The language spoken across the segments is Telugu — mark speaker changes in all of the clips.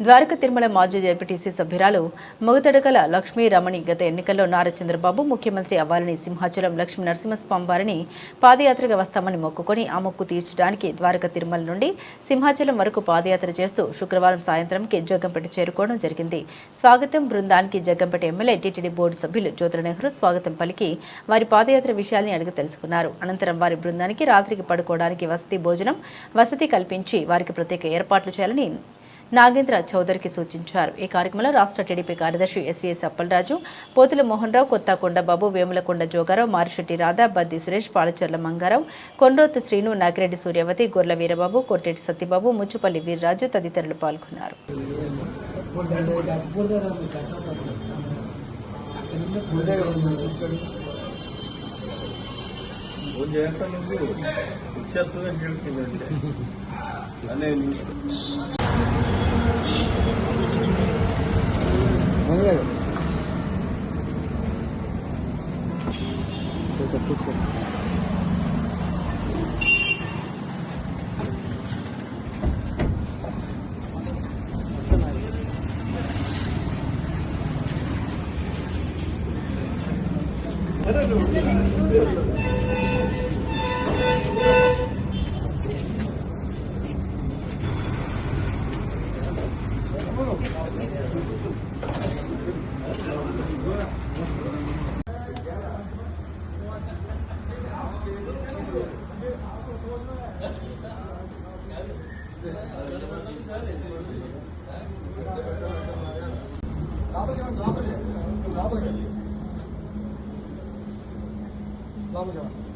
Speaker 1: ద్వారక తిరుమల మాజీ జెడ్పీటీసీ సభ్యురాలు మొగతడకల లక్ష్మీ రమణి గత ఎన్నికల్లో నారా చంద్రబాబు ముఖ్యమంత్రి అవ్వాలని సింహాచలం లక్ష్మీ నరసింహస్వామి వారిని పాదయాత్రగా వస్తామని మొక్కుకొని ఆ మొక్కు తీర్చడానికి ద్వారక తిరుమల నుండి సింహాచలం వరకు పాదయాత్ర చేస్తూ శుక్రవారం సాయంత్రంకి జగ్గంపేట చేరుకోవడం జరిగింది. స్వాగతం బృందానికి జగ్గంపేట ఎమ్మెల్యే టీటీడీ బోర్డు సభ్యులు జ్యోతుల నెహ్రూ స్వాగతం పలికి వారి పాదయాత్ర విషయాల్ని అడిగి తెలుసుకున్నారు. అనంతరం వారి బృందానికి రాత్రికి పడుకోవడానికి వసతి భోజనం వసతి కల్పించి వారికి ప్రత్యేక ఏర్పాట్లు చేయాలని నాగేంద్ర చౌదరికి సూచించారు. ఈ కార్యక్రమంలో రాష్ట్ర టీడీపీ కార్యదర్శి ఎస్వీఎస్ అప్పలరాజు పోతుల మోహన్ రావు కొత్తకొండ బాబు వేములకొండ జోగారావు మారిశెట్టి రాధా బద్ది సురేష్ పాలచర్ల మంగారావు కొండ్రోత్ శ్రీను నాగిరెడ్డి సూర్యవతి గొర్ల వీరబాబు కొట్టేటి సత్యబాబు ముచ్చుపల్లి వీర్రాజు తదితరులు పాల్గొన్నారు.
Speaker 2: అనే
Speaker 3: Манера. Это
Speaker 2: фуксер.
Speaker 3: लाभ
Speaker 2: जवान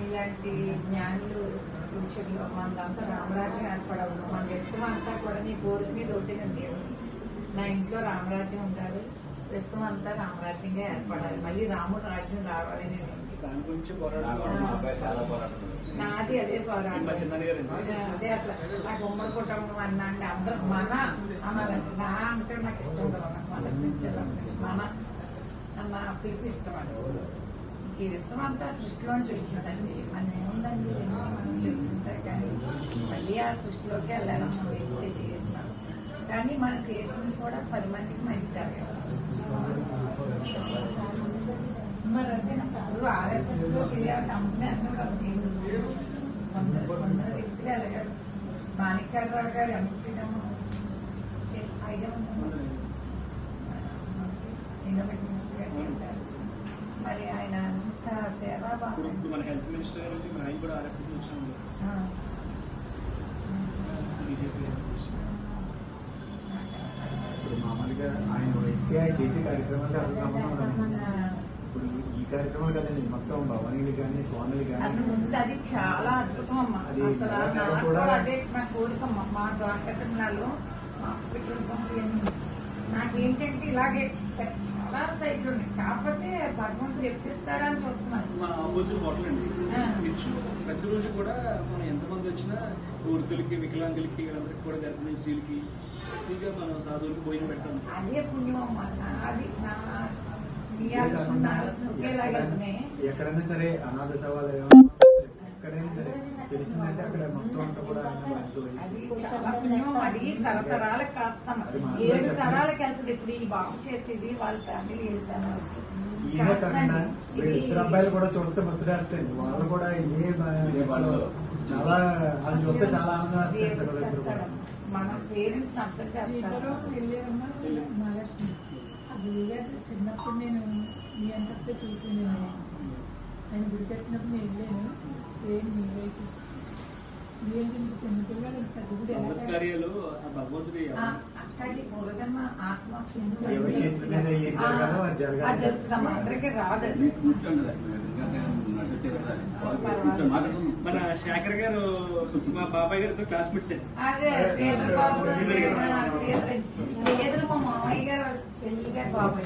Speaker 4: ఇలాంటి జ్ఞానులు సూచనలు మనదంతా రామరాజ్యం ఏర్పడవు. మన వ్యక్తం అంతా కూడా నీ గోరు మీద దేవుడు నా ఇంట్లో రామరాజ్యం ఉండాలి. విశ్వం అంతా రామరాజ్యంగా ఏర్పడాలి. మళ్ళీ రాముడు రాజ్యం రావాలని నేను నాది అదే పోరాటం. అదే అసలు. నాకు ఉమ్మడి కుటుంబం అన్నా అంటే అందరూ మన అనాలండి నా అంటే నాకు ఇష్టం కదా మన నుంచి మన అన్న పిలిపి ఇష్టం అది ఈ విశ్వం అంతా సృష్టిలోంచి వచ్చిందండి మన ఏముందండి మనం చెప్తుంటే కానీ. మళ్ళీ ఆ సృష్టిలోకి వెళ్ళాలమ్మ మనం ఎప్పుడే చేస్తున్నాం కానీ మనం చేసింది కూడా పది మందికి మంచి జరగాలి. మరి అంటే చదువు ఆర్ఎస్ఎస్లో కంపెనీ అన్నీ కొందరు కొందరు వ్యక్తులు వెళ్ళగలరు మాణిక్యాలరావు గారు ఎంపీడము ఐడియా ఉందా ఇండోమెట్ మినిస్టర్ గారు చేశారు మరి ఆయన అంత
Speaker 3: ఇప్పుడు
Speaker 4: సేవాభావం
Speaker 3: ఇప్పుడు మన హెల్త్ మినిస్టర్ గారు మరి ఆయన కూడా ఆర్ఎస్ఎస్
Speaker 5: ఇప్పుడు మామూలుగా ఆయన ఎస్కేఐ చేసే అసలు సంబంధం.
Speaker 4: ఆ.
Speaker 5: ఇప్పుడు ఈ కార్యక్రమాలు కదండి మొత్తం భవనీలు కానీ స్వాములు
Speaker 4: అసలు
Speaker 5: కానీ
Speaker 4: ముందు అది చాలా అద్భుతం అమ్మా
Speaker 5: అది
Speaker 4: అసలు అదే నా కోరికమ్మ. మా ద్వారకటంలో మా కుటుంబం ఇవన్నీ నాకేంటంటే ఇలాగే చాలా సైట్లు ఉన్నాయి. కాకపోతే భగవంతుడు చూస్తున్నాను.
Speaker 3: ఆపోజిట్ హోటల్ అండి
Speaker 4: ఆ.
Speaker 3: నిత్యం ప్రతిరోజు కూడా మనం ఎంతమంది వచ్చినా వృద్ధులకి వికలాంగులకి వీళ్ళందరికీ కూడా గర్భిణీ స్త్రీలకి ఫ్రీగా మనం సాధువులకి భోజనం పెడతాం.
Speaker 4: అదే పుణ్యం. అమ్మ నాది నా మీ
Speaker 5: ఎక్కడైనా సరే అనాథ సవాలయం ఎక్కడైనా సరే తెలిసిందంటే అక్కడ మొత్తం అంతా కూడా ఆయన మనతో
Speaker 4: అది చాలా పుణ్యం అది తరతరాలకు కాస్తాం. ఏడు తరాలకు వెళ్తుంది. ఇప్పుడు ఈ బాబు చేసేది వాళ్ళ ఫ్యామిలీ ఇది-
Speaker 5: ఇద్దరు అబ్బాయిలు కూడా చూస్తే ముచ్చటేస్తాయి వాళ్ళు కూడా ఇదే. చాలా వాళ్ళు చూస్తే చాలా ఆనందం.
Speaker 4: మన పేరెంట్స్ అర్థం చేస్తారు.
Speaker 6: అది చిన్నప్పుడు నేను మీ అంతటితో చూసి నేను. ఆయన గుడి కట్టినప్పుడు నేను వెళ్ళాను. సేమ్ మీ వయసు.
Speaker 3: భగవంతుడి మన శేఖర్ గారు మా బాబాయ్ గారితో క్లాస్మేట్స్
Speaker 4: మా మామయ్య గారు చెల్లి గారు. బాబు